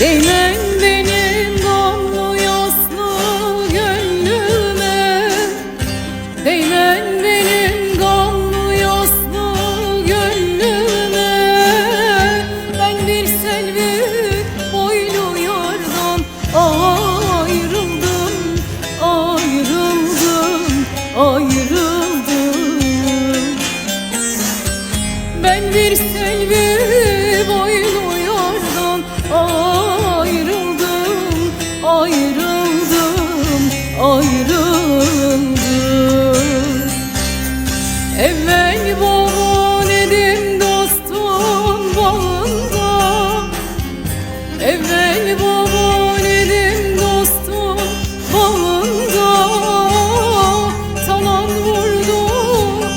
Değmen benim gamlı yaslı gönlüme. Değmen benim gamlı yaslı gönlüme. Ben bir selvik boylu yardan ayrıldım Ayrıldım, ayrıldım. Ben bir selvik boylu ayrıldım, ayrıldım. Evvel babun edim dostum bağında. Evvel babun edim dostum bağında. Talan vurdu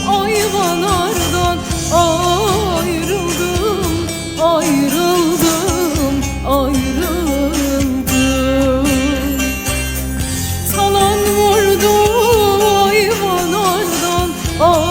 ayvanardan Ayrıldım, ayrıldım, ayrıldım Oh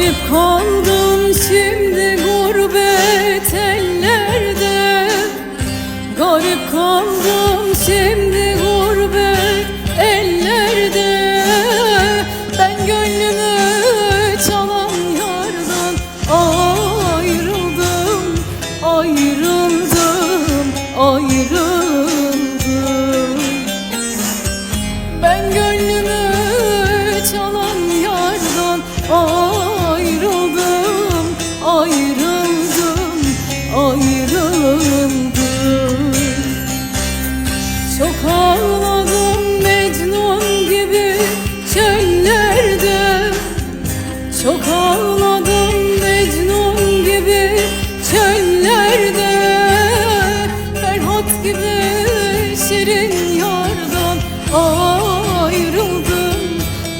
Garip kaldım Çok ağladım Mecnun gibi çöllerde. Çok ağladım Mecnun gibi çöllerde. Ferhat gibi şirin yardan ayrıldım,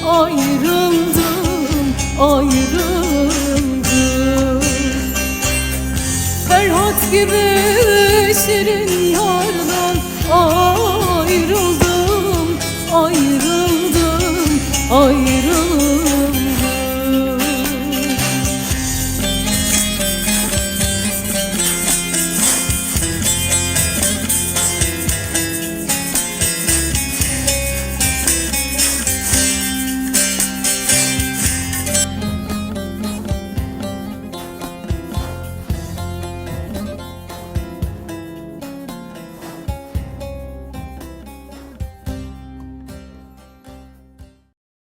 ayrıldım, ayrıldım. Ferhat gibi şirin